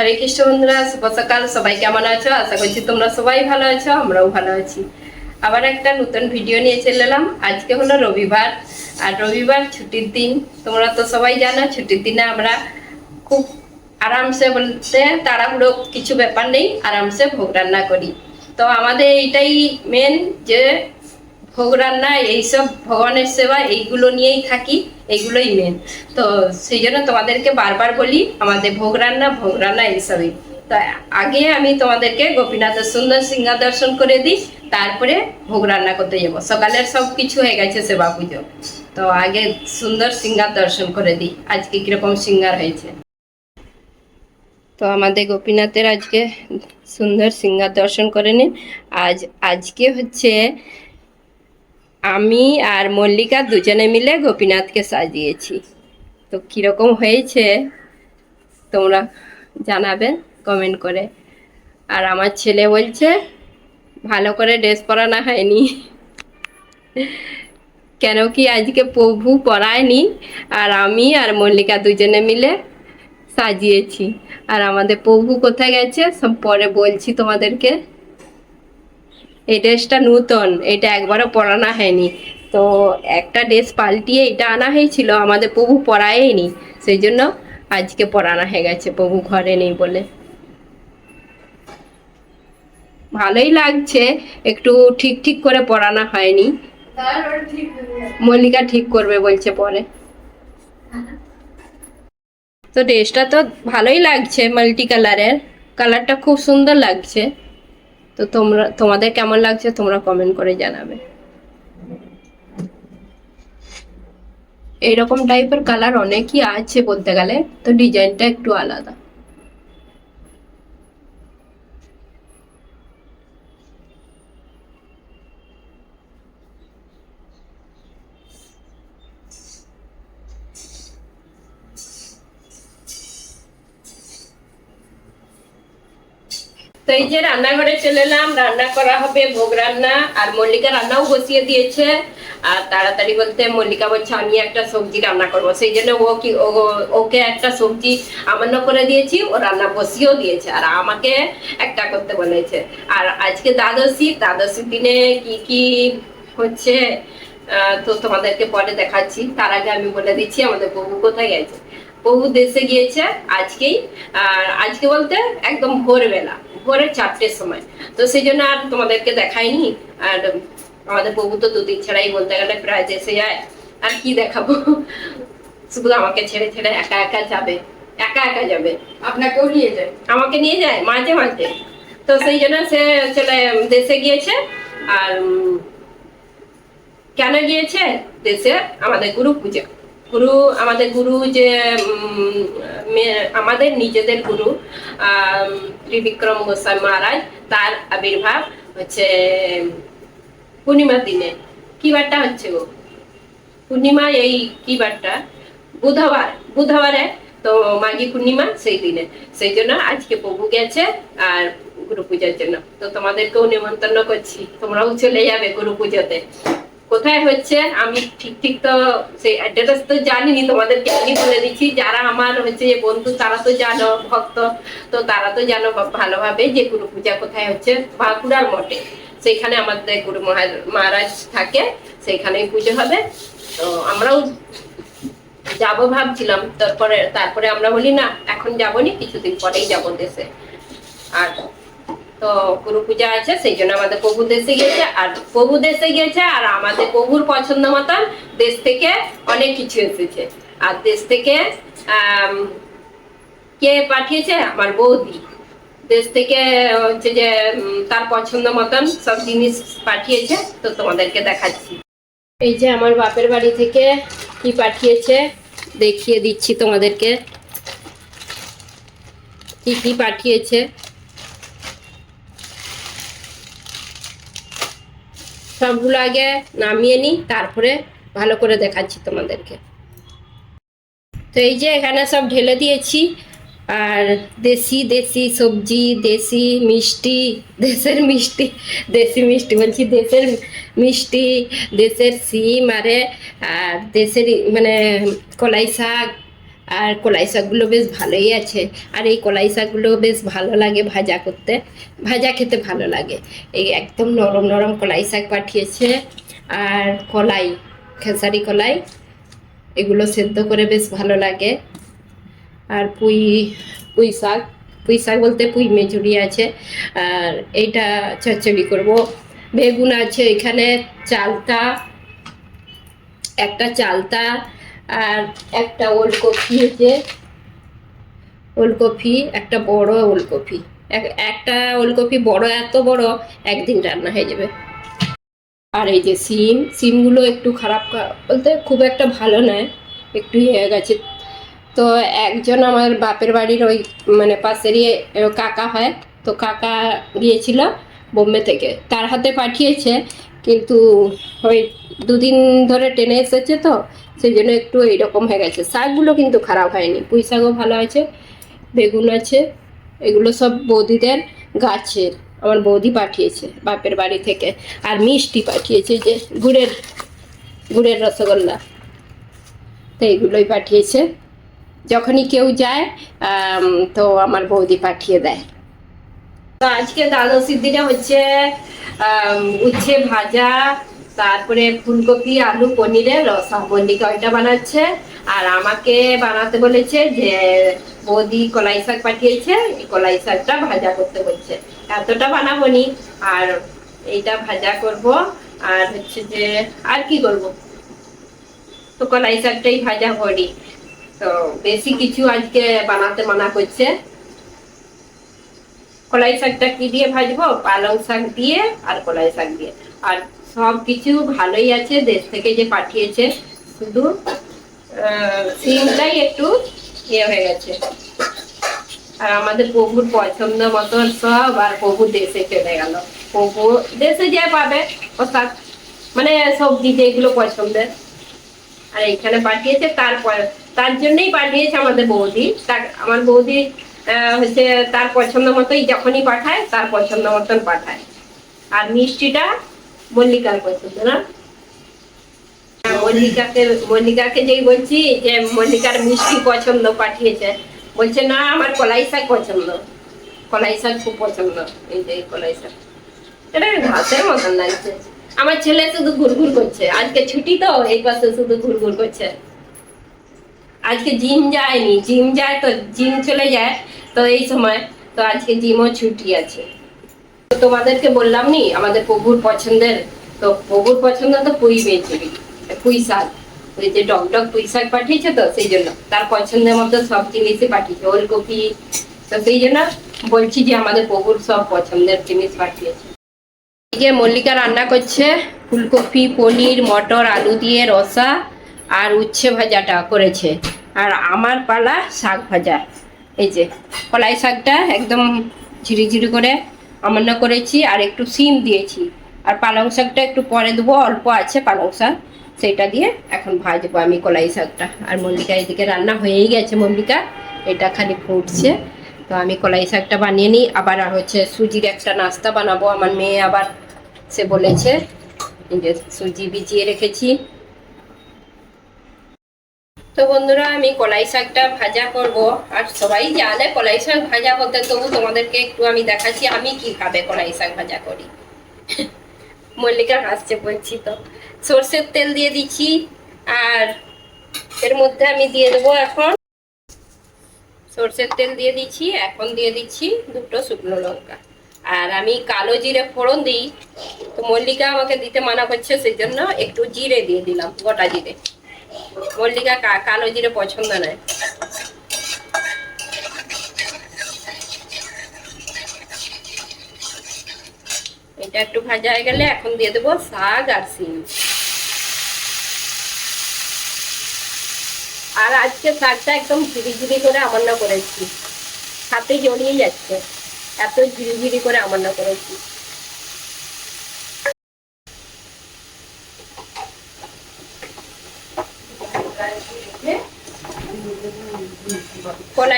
হরে কৃষ্ণ বন্ধুরা শুভ সকাল সবাই কেমন আছো? আশা করছি তোমরা সবাই ভালো আছো, আমরাও ভালো আছি। আবার একটা নতুন ভিডিও নিয়ে চলে এলাম। আজকে হলো রবিবার, আর রবিবার ছুটির দিন। তোমরা তো সবাই জানো, ছুটির দিনে আমরা খুব আরামসে বলতে তাড়াহুড়ো কিছু ব্যাপার নেই, আরামসে ভোগ রান্না করি। তো আমাদের এইটাই মেন যে ভোগ রান্না এইসব ভগবানের সেবা এইগুলো নিয়েই থাকি, এইগুলোই মেন তো সেই জন্য তোমাদেরকে বারবার বলি, আমাদের ভোগ রান্না ভোগ রান্না এইসবই। তো আগে আমি তোমাদেরকে গোপীনাথের সুন্দর সিংহা দর্শন করে দিই, তারপরে ভোগ রান্না করতে যাব। সকালের সব কিছু হয়ে গেছে সেবা পুজো। তো আগে সুন্দর সিংহার দর্শন করে দিই, আজকে কীরকম সিঙ্গার হয়েছে। তো আমাদের গোপীনাথের আজকে সুন্দর সিংহার দর্শন করে নিন। আজ, আজকে হচ্ছে আমি আর মল্লিকা দুজনে মিলে গোপীনাথকে সাজিয়েছি। তো কীরকম হয়েছে তোমরা জানাবে কমেন্ট করে। আর আমার ছেলে বলছে, ভালো করে ড্রেস পরানো হয়নি। কেন কি আজকে প্রভু পরায়নি। আর আমি আর মল্লিকা দুজনে মিলে সাজিয়েছি। আর আমাদের প্রভু কোথায় গেছে? সব পরে বলছি তোমাদেরকে। এই ড্রেসটা নূতন, এটা একবারও পরানো হয়নি। তো একটা ড্রেস পাল্টিয়ে এটা আনা হয়েছিল, আমাদের প্রভু পরায়নি। সেই জন্য আজকে পরানো হয়ে গেছে, প্রভু ঘরে নেই বলে। ভালোই লাগছে, একটু ঠিক ঠিক করে পরানো হয়নি। মল্লিকা ঠিক করবে বলছে পরে। তো ড্রেসটা তো ভালোই লাগছে, মাল্টি কালারের। কালারটা খুব সুন্দর লাগছে। তো তোমরা, তোমাদের কেমন লাগছে তোমরা কমেন্ট করে জানাবে। এইরকম টাইপের কালার অনেকই আছে বলতে গেলে, তো ডিজাইনটা একটু আলাদা। তো এই যে রান্নাঘরে চলে এলাম, রান্না করা হবে ভোগ রান্না আর মল্লিকা রান্নাও বসিয়ে দিয়েছে। আর তাড়াতাড়ি বলতে মল্লিকা বলছে, আমি একটা সবজি রান্না করব। সেই জন্য ও কি ওকে একটা সবজি আমান্য করে দিয়েছি, ও রান্না বসিয়েও দিয়েছে। আর আমাকে একটা করতে বলেছে। আর আজকে দ্বাদশী দ্বাদশী দিনে কি কি হচ্ছে তো তোমাদেরকে পরে দেখাচ্ছি। তার আগে আমি বলে দিচ্ছি, আমাদের বউ কোথায় গেছে বউ দেশে গিয়েছে আজকেই। আর আজকে বলতে একদম ভোরবেলা ভোরে চারটের সময়। তো সেই জন্য আর তোমাদেরকে দেখাইনি। আর আমাদের বউ তো দুদিন ছাড়াই বলতে গেলে প্রায় দেশে যায়। আর কি দেখাবো? শুধু আমাকে ছেড়ে ছেড়ে একা একা যাবে একা একা যাবে। আপনাকেও নিয়ে যায়? আমাকে নিয়ে যায় মাঝে মাঝে। তো সেই জন্য সে চলে দেশে গিয়েছে। আর কেন গিয়েছে? দেশে আমাদের গুরু পূজা। গুরু, আমাদের গুরু যে আমাদের নিজেদের গুরু ত্রিবিক্রম গোস্বামী মহারাজ, তার আবির্ভাব হচ্ছে পূর্ণিমার দিনে। কি বারটা হচ্ছে গো? পূর্ণিমা এই কি বারটা? বুধবার, বুধবারে তো মাঘী পূর্ণিমা সেই দিনে। সেই জন্য আজকে প্রভু গেছে আর গুরু পূজার জন্য। তো তোমাদেরকেও নিমন্ত্রণ করছি। তোমরাও চলে যাবে গুরু পুজোতে কোথায় হচ্ছে আমি ঠিক ঠিক তো সেই অ্যাড্রেস তো জানিনি, তোমাদেরকে আমি বলে দিচ্ছি। যারা আমার হচ্ছে যে বন্ধু, তারা তো জানো, ভক্ত, তো তারা তো জানো ভালোভাবে যে গুরু পূজা কোথায় হচ্ছে, বাঁকুড়ার মঠে। সেইখানে আমাদের গুরু মহা- মহারাজ থাকে, সেইখানেই পুজো হবে। তো আমরাও যাব ভাবছিলাম, তারপরে তারপরে আমরা বলি, না, এখন যাব নি, কিছুদিন পরেই যাব দেশে। আর তো গুরু পূজা আছে, সেই জন্য আমাদের প্রভু দেশে গিয়েছে, আর প্রভু দেশে গিয়েছে, আর আমাদের প্রভুর পছন্দ মতন দেশ থেকে অনেক কিছু এসেছে। আর দেশ থেকে কে পাঠিয়েছে? আমার বৌদি। দেশ থেকে হচ্ছে যে তার পছন্দ মতন সব জিনিস পাঠিয়েছে, তো তোমাদেরকে দেখাচ্ছি। এই যে আমার বাপের বাড়ি থেকে কি পাঠিয়েছে, দেখিয়ে দিচ্ছি তোমাদেরকে। কি কি পাঠিয়েছে? সবগুলো আগে নামিয়ে নিই, তারপরে ভালো করে দেখাচ্ছি তোমাদেরকে। তো এই যে এখানে সব ঢেলে দিয়েছি, আর দেশি দেশি সবজি, দেশি মিষ্টি, দেশের মিষ্টি, দেশি মিষ্টি বলছি, দেশের মিষ্টি, দেশের সিম, আরে, আর দেশের মানে কলাই শাক আর কলাই শাকগুলো বেশ ভালোই আছে। আর এই কলাই শাকগুলো বেশ ভালো লাগে ভাজা করতে। ভাজা খেতে ভালো লাগে। এই একদম নরম নরম কলাই শাক পাঠিয়েছে। আর কলাই, খেসারি কলাই, এগুলো সেদ্ধ করে বেশ ভালো লাগে। আর পুঁই পুঁই শাক পুঁই শাক বলতে পুঁই মেজুরি আছে। আর এইটা চচ্চড়ি করব। বেগুন আছে এখানে, চালতা, একটা চালতা আর একটা ওলকপি আছে ওলকপি, একটা বড় ওলকপি। এক- একটা ওলকপি বড়, এত বড়, একদিন রান্না হয়ে যাবে। আর এই যে সিম, সিমগুলো একটু খারাপ বলতে খুব একটা ভালো নয়, একটু হয়ে গেছে। তো একজন আমার বাপের বাড়ির ওই মানে পাশেরই কাকা হয়, তো কাকা গিয়েছিল বোম্বে থেকে। তার হাতে পাঠিয়েছে, কিন্তু ওই দুদিন ধরে টেনে এসেছে তো সেই জন্য একটু এইরকম হয়ে গেছে। শাকগুলো কিন্তু খারাপ হয়নি। পুঁই শাকও ভালো আছে, বেগুন আছে, এগুলো সব বৌদিদের গাছের, আমার বৌদি পাঠিয়েছে বাপের বাড়ি থেকে। আর মিষ্টি পাঠিয়েছে যে গুড়ের গুড়ের রসগোল্লা। তো এইগুলোই পাঠিয়েছে। যখনই কেউ যায় তো আমার বৌদি পাঠিয়ে দেয়। তো আজকে দ্বাদশীর দিনে হচ্ছে উচ্ছে ভাজা তারপরে ফুলকপি, আলু, পনিরের রসা মল্লিকা ওইটা বানাচ্ছে? আর আমাকে বানাতে বলেছে যে, বৌদি কলাই শাক পাঠিয়েছে, এই কলাই শাকটা ভাজা করতে বলছে। এতটা বানাবো নি আর এইটা ভাজা করব, আর হচ্ছে যে, আর কি করব? তো কলাই শাকটাই ভাজা করি। তো বেশি কিছু আজকে বানাতে মানা করছে। কলাই শাকটা কি দিয়ে ভাজবো? পালং শাক দিয়ে আর কলাই শাক দিয়ে। আর সব কিছু ভালোই আছে, দেশ থেকে যে পাঠিয়েছে, শুধু সিমটাই একটু ইয়ে হয়ে গেছে। আর আমাদের প্রভুর পছন্দ মতন সব, আর প্রভু দেশে চলে গেল। প্রভু দেশে যে পাবে শাক মানে সবজি যেগুলো পছন্দের। আর এখানে পাঠিয়েছে তার তার জন্যই পাঠিয়েছে আমাদের বৌদি। তার, আমার বৌদি হচ্ছে তার পছন্দ মতোই যখনই পাঠায়, তার পছন্দ মতন পাঠায়। আর মিষ্টিটা মল্লিকার পছন্দ না হ্যাঁ, মল্লিকাকে মল্লিকাকে যেই বলছি যে মল্লিকার মিষ্টি পছন্দ পাঠিয়েছে বলছে না আমার কলাই শাক পছন্দ। কলাই শাক খুব পছন্দ এই যে কলাই শাক। এটা ঘাসের মতন লাগছে। আমার ছেলে শুধু ঘুরঘুর করছে। আজকে ছুটি তো এই পাশে শুধু ঘুরঘুর করছে। আজকে জিম যায়নি জিম যায় তো জিম চলে যায় তো এই সময় তো আজকে জিমও ছুটি আছে। তোমাদেরকে বললাম নি, আমাদের প্রভুর পছন্দের, তো প্রভুর পছন্দ তো পুঁই বেচবি পুঁই শাক। ওই যে ডক ডক পুঁই শাক পাঠিয়েছে তো, সেই জন্য। তার পছন্দের মতো সব জিনিসই পাঠিয়েছে, ওলকপি, তো সেই জন্য বলছি যে আমাদের প্রভুর সব পছন্দের জিনিস পাঠিয়েছে। যে মল্লিকা রান্না করছে, ফুলকপি, পনির, মটর, আলু দিয়ে রসা আর উচ্ছে ভাজাটা করেছে। আর আমার পালা শাক ভাজা। এই যে কলাই শাকটা একদম ঝিরিঝিরি করে আমান্য করেছি আর একটু সিম দিয়েছি। আর পালং শাকটা একটু পরে দেবো, অল্প আছে পালং শাক। সেটা দিয়ে এখন ভাজবো আমি কলাই শাকটা। আর মল্লিকা এদিকে রান্না হয়েই গেছে মল্লিকা, এটা খালি ফুটছে। তো আমি কলাই শাকটা বানিয়ে নিই। আবার আর হচ্ছে সুজির একটা নাস্তা বানাবো। আমার মেয়ে আবার, সে বলেছে যে সুজি ভিজিয়ে রেখেছি। তো বন্ধুরা, আমি কলাই শাকটা ভাজা করব। আর সবাই জানে কলাই শাক ভাজা করতে তবু তোমাদেরকে একটু আমি দেখাচ্ছি, আমি কীভাবে কলাই শাক ভাজা করি। মল্লিকা হাসছে, বলছি তো, সর্ষের তেল দিয়ে দিচ্ছি, আর এর মধ্যে আমি দিয়ে দেবো এখন সর্ষের তেল দিয়ে দিচ্ছি, এখন দিয়ে দিচ্ছি দুটো শুকনো লঙ্কা। আর আমি কালো জিরে ফোড়ন দিই, তো মল্লিকা আমাকে দিতে মানা করছে সেই জন্য একটু জিরে দিয়ে দিলাম, গোটা জিরে। মল্লিকা কালো জিরে পছন্দ নয়। এটা একটু ভাজা হয়ে গেলে এখন দিয়ে দেবো শাক আর সিম। আর আজকে শাকটা একদম ঝিরি ঝিরি করে আমান্য করেছি। হাতে জড়িয়ে যাচ্ছে। এত ঝিরি ঝিরি করে আমান্য করেছি।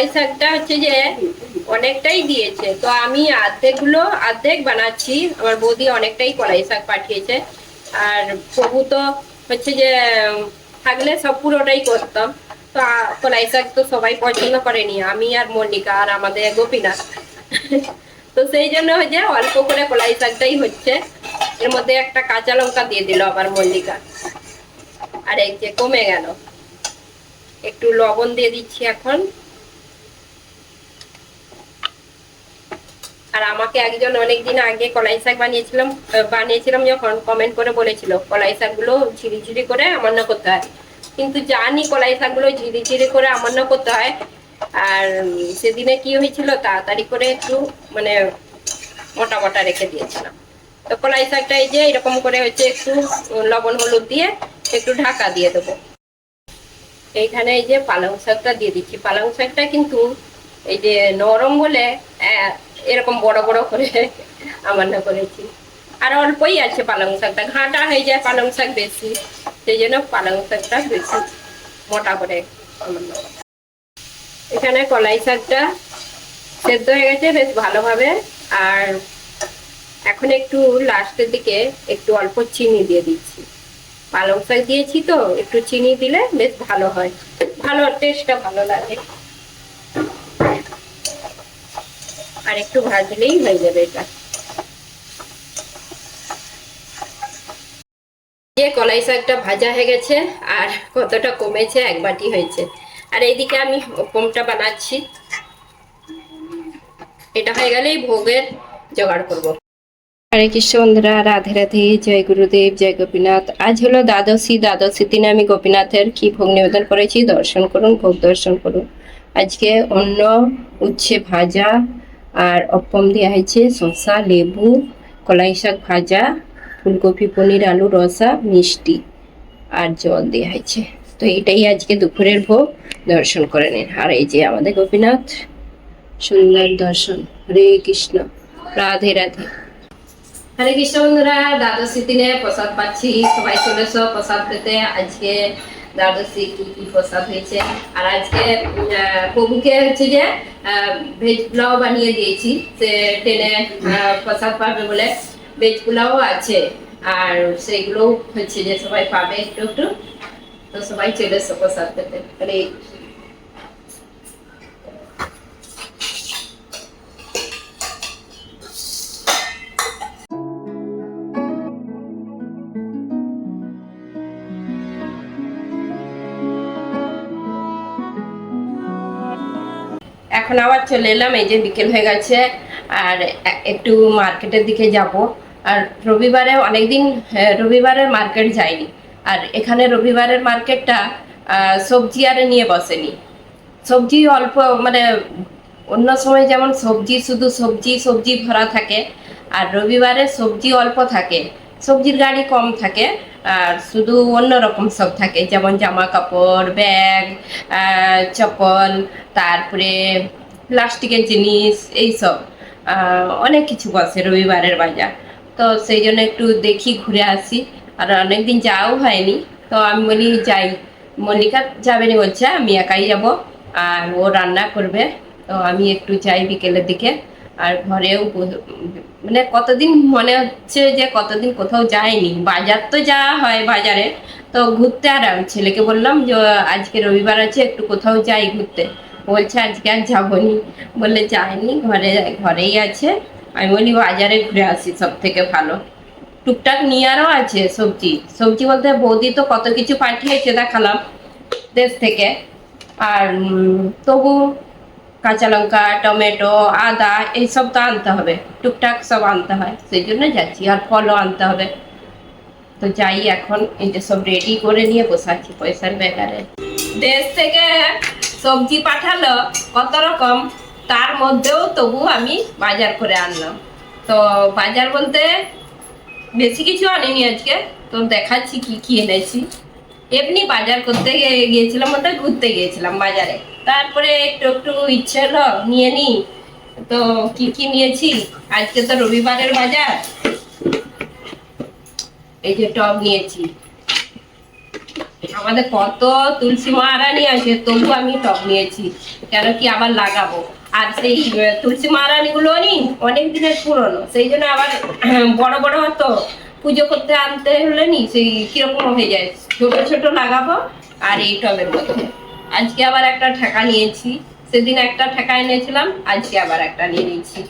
কলাই শাকটা হচ্ছে যে অনেকটাই দিয়েছে। তো আমি অর্ধেকগুলো অর্ধেক বানাচ্ছি। আমার বৌদি অনেকটাই কলাই শাক পাঠিয়েছে। আর প্রভু তো হচ্ছে যে, থাকলে সব পুরোটাই করতাম। তো কলাই শাক তো সবাই পছন্দ করেনি, আমি আর মল্লিকা আর আমাদের গোপীনাথ। তো সেই জন্য হচ্ছে অল্প করে কলাই শাকটাই হচ্ছে। এর মধ্যে একটা কাঁচা লঙ্কা দিয়ে দিল আবার মল্লিকা। আর এই যে কমে গেল। একটু লবণ দিয়ে দিচ্ছি এখন। আর আমাকে একজন অনেকদিন আগে কলাই শাক বানিয়েছিলাম বানিয়েছিলাম যখন কমেন্ট করে বলেছিল, কলাই শাকগুলো ঝিরি করে আমান্য করতে হয়। কিন্তু জানি কলাই শাকগুলো ঝিরি ঝিরি করে আমান্য করতে হয়। আর সেদিনে কি হয়েছিল, তাড়াতাড়ি করে একটু মানে মোটা মোটা রেখে দিয়েছিলাম। তো কলাই শাকটা এই যে এরকম করে হচ্ছে একটু লবণ হলুদ দিয়ে একটু ঢাকা দিয়ে দেবো। এইখানে এই যে পালং শাকটা দিয়ে দিচ্ছি। পালং শাকটা কিন্তু এই যে নরম বলে এরকম বড় বড় করে আমান্য করেছি। আর অল্পই আছে পালং শাকটা, ঘাঁটা হয়ে যায় পালং শাক বেশি, সেই জন্য পালং শাকটা বেশি মোটা করে এখানে কলাই শাকটা সেদ্ধ হয়ে গেছে বেশ ভালোভাবে, আর এখন একটু লাস্টের দিকে একটু অল্প চিনি দিয়ে দিচ্ছি। পালং শাক দিয়েছি তো, একটু চিনি দিলে বেশ ভালো হয়। ভালো টেস্টটা ভালো লাগে। আর একটু ভাজলেই হয়ে যাবে এটা। যে কলাই শাকটা ভাজা হয়ে গেছে আর কতটা কমেছে এক বাটি হয়েছে। আর এইদিকে আমি ওপমটা বানাচ্ছি। এটা হয়ে গেলেই ভোগের জোগাড় করব। হরে কৃষ্ণ বন্ধুরা, রাধে রাধে, জয় গুরুদেব, জয় গোপীনাথ। আজ হলো দ্বাদশী দ্বাদশী দিনে আমি গোপীনাথের কি ভোগ নিবেদন করেছি? দর্শন করুন, ভোগ দর্শন করুন। আজকে অন্য উচ্ছে ভাজা আর অপম দেওয়া হয়েছে শসা, লেবু, কলাই শাক ভাজা, ফুলকপি, পনির, আলু, রসা, মিষ্টি আর জল দেওয়া হয়েছে। তো এটাই আজকে দুপুরের ভোগ। দর্শন করে নিন। আর এই যে আমাদের গোপীনাথ, সুন্দর দর্শন। হরে কৃষ্ণ। রাধে রাধে। হরে কৃষ্ণ বন্ধুরা, দ্বাদশী দিনে প্রসাদ পাচ্ছি। সবাই চলে এসো প্রসাদ পেতে। আজকে দ্বাদশী কি কি প্রসাদ হয়েছে। আর আজকে প্রভুকে হচ্ছে যে ভেজ পোলাও বানিয়ে দিয়েছি। সে ট্রেনে প্রসাদ পাবে বলে ভেজ পোলাও আছে। আর সেইগুলো হচ্ছে যে সবাই পাবে একটু একটু। তো সবাই চলে এসো প্রসাদ পেতে। এখন আবার চলে এলাম, এই যে বিকেল হয়ে গেছে, আর একটু মার্কেটের দিকে যাব। আর রবিবারে অনেকদিন রবিবারের মার্কেট যাইনি। আর এখানে রবিবারের মার্কেটটা সবজি আর নিয়ে বসেনি। সবজি অল্প মানে অন্য সময় যেমন সবজি, শুধু সবজি সবজি ভরা থাকে, আর রবিবারে সবজি অল্প থাকে। সবজির গাড়ি কম থাকে, আর শুধু অন্য রকম সব থাকে, যেমন জামা কাপড়, ব্যাগ চপল তারপরে প্লাস্টিকের জিনিস, এইসব। অনেক কিছু বসে রবিবারের বাজার। তো সেই জন্য একটু দেখি, ঘুরে আসি। আর অনেকদিন যাওয়াও হয়নি। তো আমি বলি, যাই। মল্লিকা যাবে না বলছে, আমি একাই যাব। আর ও রান্না করবে। তো আমি একটু যাই বিকেলের দিকে। আর ঘরেও মানে কতদিন মনে হচ্ছে যে কতদিন কোথাও যায়নি বাজার তো যাওয়া হয় বাজারে। তো ঘুরতে আর ছেলেকে বললাম যে, আজকে রবিবার আছে, একটু কোথাও যাই ঘুরতে। বলছে, আজকে আর যাবনি। বললে যায়নি ঘরে, ঘরেই আছে। আমি বলি, বাজারে ঘুরে আসি সব থেকে ভালো। টুকটাক নিয়ারও আছে সবজি। সবজি বলতে বৌদি তো কত কিছু পাঠিয়েছে দেখালাম দেশ থেকে। আর তবু কাঁচা লঙ্কা, টমেটো, আদা এইসব তো আনতে হবে। টুকটাক সব আনতে হয়, সেই জন্য যাচ্ছি। আর ফলও আনতে হবে। তো যাই এখন, এই যে সব রেডি করে নিয়ে বসে আছি পয়সার ব্যাগারে। দেশ থেকে সবজি পাঠালো, কত রকম? তার মধ্যেও তবু আমি বাজার করে আনলাম। তো বাজার বলতে বেশি কিছু আনিনি আজকে, তো দেখাচ্ছি কি কি এনেছি। এমনি বাজার করতে গিয়েছিলাম ওটা ঘুরতে গিয়েছিলাম বাজারে। তারপরে একটু একটু ইচ্ছে হলো, নিয়ে নি তো কি কি নিয়েছি? আজকে তো রবিবারের বাজার। এই যে টব নিয়েছি। আমাদের কত তুলসী মহারানী আছে, তবু আমি টব নিয়েছি, কেন কি আবার লাগাবো? আর সেই তুলসী মহারানী গুলো নি অনেক দিনের পুরনো, সেই জন্য আবার বড় বড় হতো। পুজো করতে আনতে হলে নি সেই কীরকম হয়ে যায়। ছোট ছোট লাগাবো আর এই টবের মধ্যে আজকে আবার একটা ঠেকা নিয়েছি, সেদিন একটা ঠেকা এনেছিলাম, আজকে আবার একটা নিয়ে নিয়েছি।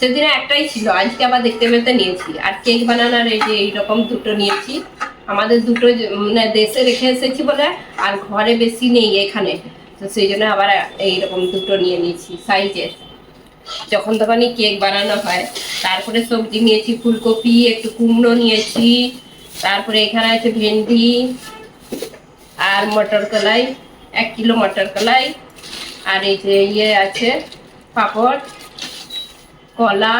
সেদিনে একটাই ছিল, আজকে আবার দেখতে পেতে নিয়েছি। আর কেক বানানোর এই যে এইরকম দুটো নিয়েছি আমাদের দুটো মানে দেশে রেখে এসেছি বলে আর ঘরে বেশি নেই এখানে। তো সেই জন্য আবার এইরকম দুটো নিয়ে নিয়েছি, সাইজের। যখন তখনই কেক বানানো হয়। তারপরে সবজি নিয়েছি, ফুলকপি, একটু কুমড়ো নিয়েছি, তারপরে এখানে আছে ভেন্ডি আর মটর কলাই, এক কিলো মটর কলাই। আর এই যে ইয়ে আছে, পাঁপড়, কলা।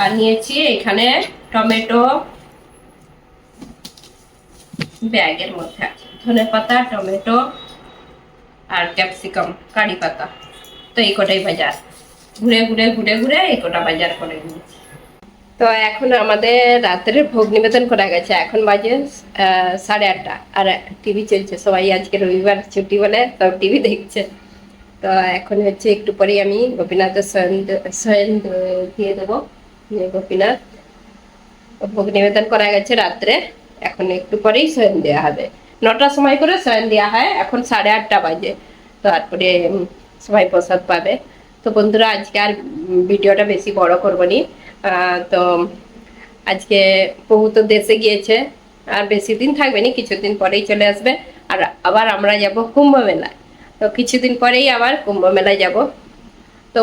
আর নিয়েছি এখানে টমেটো ব্যাগের মধ্যে আছে। ধনে পাতা, টমেটো আর ক্যাপসিকাম, কারি পাতা। তো এই কটাই বাজার ঘুরে ঘুরে ঘুরে ঘুরে এই কটা বাজার করে নিয়েছি। তো এখন আমাদের রাতের ভোগ নিবেদন করা গেছে। এখন বাজে সাড়ে আটটা। আর টিভি চলছে। সবাই আজকে রবিবার ছুটি বলে সব টিভি দেখছে। তো এখন হচ্ছে একটু পরেই আমি গোপীনাথের শয়ন শয়ন দিয়ে দেবো। গোপীনাথ ভোগ নিবেদন করা গেছে রাত্রে। এখন একটু পরেই শয়ন দেওয়া হবে। নটার সময় করে শয়ন দেওয়া হয়, এখন সাড়ে আটটা বাজে। তারপরে সবাই প্রসাদ পাবে। তো বন্ধুরা, আজকে আর ভিডিওটা বেশি বড় করব নি। তো, আজকে বহু তো দেশে গিয়েছে, আর বেশি দিন থাকবে না, কিছুদিন পরেই চলে আসবে। আর আবার আমরা যাব কুম্ভ মেলায়। তো কিছুদিন পরেই আবার কুম্ভ মেলায় যাব। তো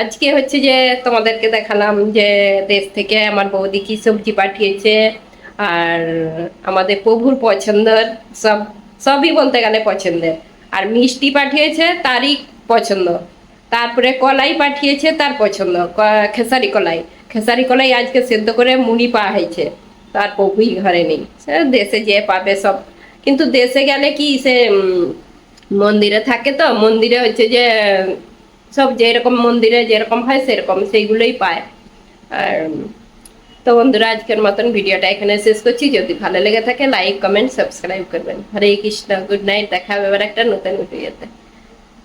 আজকে হচ্ছে যে তোমাদেরকে দেখালাম যে দেশ থেকে আমার বৌদি কি সবজি পাঠিয়েছে আর আমাদের প্রভুর পছন্দের সব, সবই বলতে গেলে পছন্দের। আর মিষ্টি পাঠিয়েছে তারই পছন্দ। তারপরে কলাই পাঠিয়েছে তার পছন্দ খেসারি কলাই। খেসারি কলাই আজকে সেদ্ধ করে মুড়ি পাওয়া হয়েছে। তার প্রভুই ঘরে নেই। সে দেশে যে পাবে সব। কিন্তু দেশে গেলে কি সে মন্দিরে থাকে তো, মন্দিরে হচ্ছে যে, সব যেরকম মন্দিরে যেরকম হয় সেরকম সেইগুলোই পায়। আর তো বন্ধুরা, আজকের মতন ভিডিওটা এখানে শেষ করছি। যদি ভালো লেগে থাকে লাইক কমেন্ট সাবস্ক্রাইব করবেন। হরে কৃষ্ণ গুড নাইট দেখা হবে এবার একটা নতুন ভিডিওতে।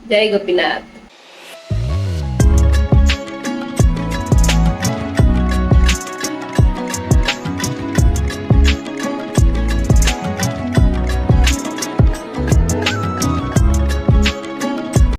জয় গোপীনাথ।